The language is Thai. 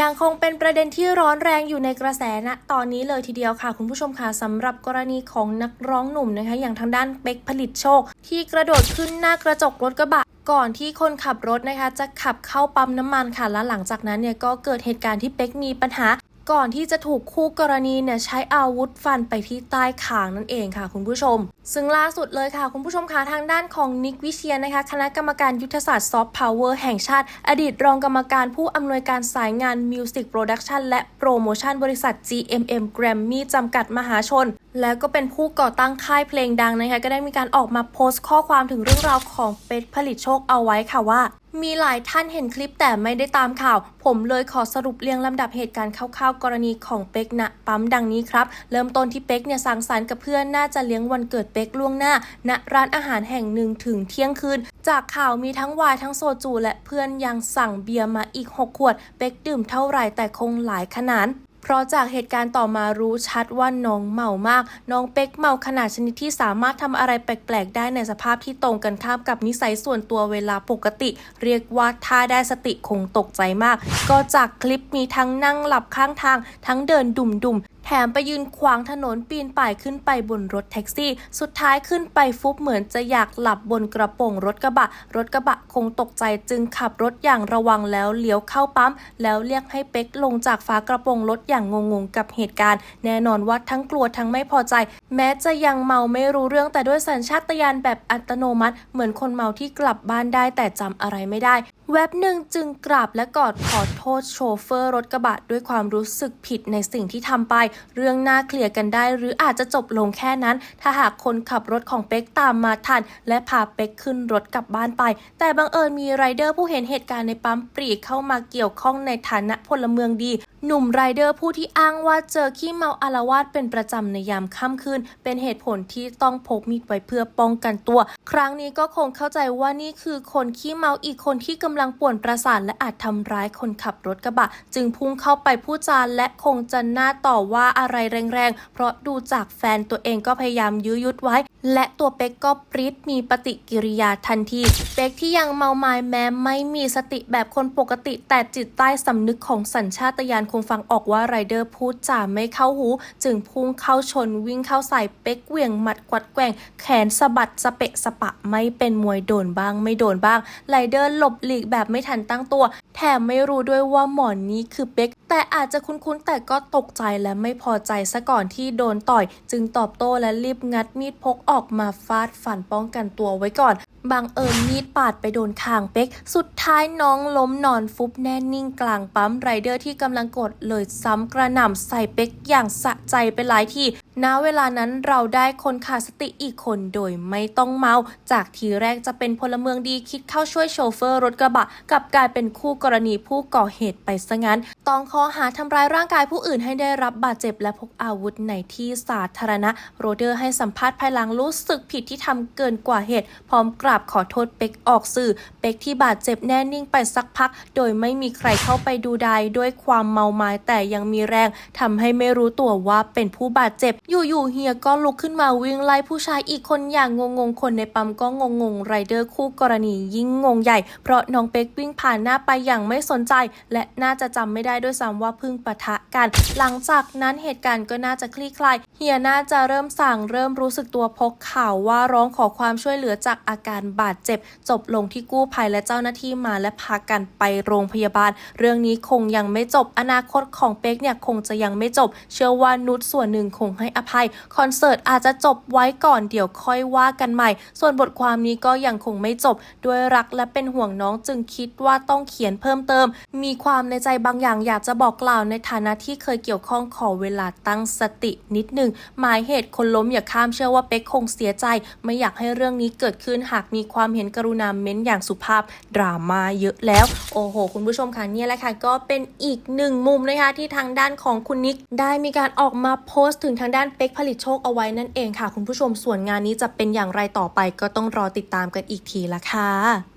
ยังคงเป็นประเด็นที่ร้อนแรงอยู่ในกระแสณตอนนี้เลยทีเดียวค่ะ คุณผู้ชมค่ะสำหรับกรณีของนักร้องหนุ่มนะคะ อย่างทางด้านเป็กผลิตโชค ที่กระโดดขึ้นหน้ากระจกรถกระบะก่อนที่คนขับรถนะคะ จะขับเข้าปั๊มน้ำมันค่ะและหลังจากนั้นเนี่ยก็เกิดเหตุการณ์ที่เป็กมีปัญหา ก่อนที่จะถูกคู่กรณีเนี่ยใช้อาวุธฟันไปที่ใต้คางนั่นเองค่ะคุณผู้ชม ซึ่งล่าสุดเลยค่ะคุณผู้ชมคะทางด้านของนิกวิเชียนนะคะ คณะกรรมการยุทธศาสตร์ซอฟต์พาวเวอร์แห่งชาติ อดีตรองกรรมการผู้อำนวยการสายงานมิวสิกโปรดักชันและโปรโมชั่นบริษัท GMM Grammy จำกัดมหาชน แล้วก็เป็นผู้ก่อตั้งค่ายเพลงดังนะคะ ก็ได้มีการออกมาโพสต์ข้อความถึงเรื่องราวของเป็ดผลิตโชคเอาไว้ค่ะว่า มีหลายท่านเห็นคลิปแต่ไม่ได้ตามข่าว ผมเลยขอสรุปเรียงลำดับเหตุการณ์คร่าวๆ กรณีของเป็กณปั๊มดังนี้ครับ เริ่มต้นที่เป็กเนี่ยสังสรรค์กับเพื่อนน่าจะเลี้ยงวันเกิดเป็กล่วงหน้า ณร้านอาหารแห่งหนึ่งถึงเที่ยงคืน จากข่าวมีทั้งวน์ทั้งโซจู และเพื่อนยังสั่งเบียร์มาอีก 6 ขวด เป็กดื่มเท่าไหร่แต่คงหลายขนาด เพราะจากเหตุการณ์ต่อมารู้ชัดว่าน้องเมามาก น้องเป็กเมาขนาดชนิดที่สามารถทำอะไรแปลกๆ ได้ในสภาพที่ตรงกันข้ามกับนิสัยส่วนตัวเวลาปกติ เรียกว่าถ้าได้สติคงตกใจมาก ก็จากคลิปมีทั้งนั่งหลับข้างทาง ทั้งเดินดุ่มๆ แถมไปยืนขวางถนนปีนป่ายขึ้นไปบนรถแท็กซี่ สุดท้ายขึ้นไปฟุบเหมือนจะอยากหลับบนกระโปรงรถกระบะ รถกระบะคงตกใจจึงขับรถอย่างระวังแล้วเลี้ยวเข้าปั๊ม แล้วเรียกให้เป็กลงจากฝากระโปรงรถอย่างงงๆกับเหตุการณ์ แน่นอนว่าทั้งกลัวทั้งไม่พอใจ แม้จะยังเมาไม่รู้เรื่องแต่ด้วยสัญชาตญาณแบบอัตโนมัติ เหมือนคนเมาที่กลับบ้านได้แต่จำอะไรไม่ได้แว็บหนึ่งจึงกราบและกอดขอโทษโชเฟอร์รถกระบะด้วยความรู้สึกผิดในสิ่งที่ทำไป เรื่องน่าเคลียร์กันได้ หรืออาจจะจบลงแค่นั้น ถ้าหากคนขับรถของเป็กตามมาทัน และพาเป็กขึ้นรถกลับบ้านไป แต่บังเอิญมีไรเดอร์ผู้เห็นเหตุการณ์ในปั๊มปรีเข้ามาเกี่ยวข้องในฐานะพลเมืองดี หนุ่มไรเดอร์ผู้ที่อ้างว่าเจอขี้เมาอารวาสเป็นประจำในยามค่ำคืน เป็นเหตุผลที่ต้องพกมีดไว้เพื่อป้องกันตัว ครั้งนี้ก็คงเข้าใจว่านี่คือคนขี้เมาอีกคนที่กำลังป่วนประสาทและอาจทำร้ายคนขับรถกระบะ จึงพุ่งเข้าไปพูดจาและคงจะหน้าต่อว่าอะไรแรงๆ เพราะดูจากแฟนตัวเองก็พยายามยื้อยุดไว้ และตัวเป็กก็ปริดมีปฏิกิริยาทันที เป็กที่ยังเมาไม้แม้ไม่มีสติแบบคนปกติ แต่จิตใต้สำนึกของสัญชาตญาณคงฟังออกว่าไรเดอร์พูดจาไม่เข้าหู จึงพุ่งเข้าชนวิ่งเข้าใส่เป็กเหวี่ยงหมัดกวัดแกว่ง แขนสะบัดสะเปะสะปะไม่เป็นมวยโดนบ้าง ไม่โดนบ้างไรเดอร์หลบหลีกแบบไม่ทันตั้งตัว แถมไม่รู้ด้วยว่าหมอนนี้คือเป็ก แต่อาจจะคุ้นๆ แต่ก็ตกใจและไม่พอใจซะก่อนที่โดนต่อย จึงตอบโต้และรีบงัดมีดพกออกมาฟาดฟันป้องกันตัวไว้ก่อนบังเอิญมีดปาดไปโดนคางเป็กสุดท้ายน้องล้มนอนฟุบแน่นิ่งกลางปั๊มไรเดอร์ที่กำลังกดเลยซ้ำกระหน่ำใส่เป็กอย่างสะใจไปหลายทีณเวลานั้นเราได้คนขาดสติอีกคนโดยไม่ต้องเมา จากทีแรกจะเป็นพลเมืองดีคิดเข้าช่วยโชเฟอร์รถกระบะกลับกลายเป็นคู่กรณีผู้ก่อเหตุไปซะงั้น ต้องข้อหาทำร้ายร่างกายผู้อื่นให้ได้รับบาดเจ็บและพกอาวุธในที่สาธารณะ โรเดอร์ให้สัมภาษณ์ภายหลังรู้สึกผิดที่ทำเกินกว่าเหตุ พร้อมกราบขอโทษเป็กออกสื่อ เป็กที่บาดเจ็บแน่นิ่งไปสักพัก โดยไม่มีใครเข้าไปดูดด้วยความเมาไม้แต่ยังมีแรงทำให้ไม่รู้ตัวว่าเป็นผู้บาดเจ็บ อยู่ๆเฮียก็ลุกขึ้นมาวิ่งไล่ผู้ชายอีกคนอย่างงงๆคนในปั๊มก็งงๆไรเดอร์คู่กรณียิ่งงงใหญ่ เพราะน้องเป็กวิ่งผ่านหน้าไปอย่างไม่สนใจ และน่าจะจำไม่ได้ด้วยซ้ำว่าพึ่งปะทะกัน หลังจากนั้นเหตุการณ์ก็น่าจะคลี่คลายเฮียน่าจะเริ่มสั่งเริ่มรู้สึกตัวพกข่าวว่าร้องขอความช่วยเหลือจากอาการบาดเจ็บ จบลงที่กู้ภัยและเจ้าหน้าที่มาและพากันไปโรงพยาบาล เรื่องนี้คงยังไม่จบอนาคตของเป็กเนี่ยคงจะยังไม่จบ เชื่อว่านุชส่วนหนึ่งคงให้อภัย คอนเสิร์ตอาจจะจบไว้ก่อนเดี๋ยวค่อยว่ากันใหม่ ส่วนบทความนี้ก็ยังคงไม่จบ ด้วยรักและเป็นห่วงน้องจึงคิดว่าต้องเขียนเพิ่มเติม มีความในใจบางอย่างอยากจะบอกกล่าวในฐานะที่เคยเกี่ยวข้องขอเวลาตั้งสตินิดหนึ่งหมายเหตุคนล้มอย่าข้ามเชื่อว่าเป็กคงเสียใจ ไม่อยากให้เรื่องนี้เกิดขึ้นหากมีความเห็นกรุณาเม้นอย่างสุภาพดราม่าเยอะแล้ว โอ้โห คุณผู้ชมค่ะเนี่ยแหละค่ะ ก็เป็นอีกหนึ่งมุมนะคะที่ทางด้านของคุณนิก ได้มีการออกมาโพสต์ถึงทางด้านเป็กผลิตโชคเอาไว้นั่นเองค่ะ คุณผู้ชมส่วนงานนี้จะเป็นอย่างไรต่อไปก็ต้องรอติดตามกันอีกทีละค่ะ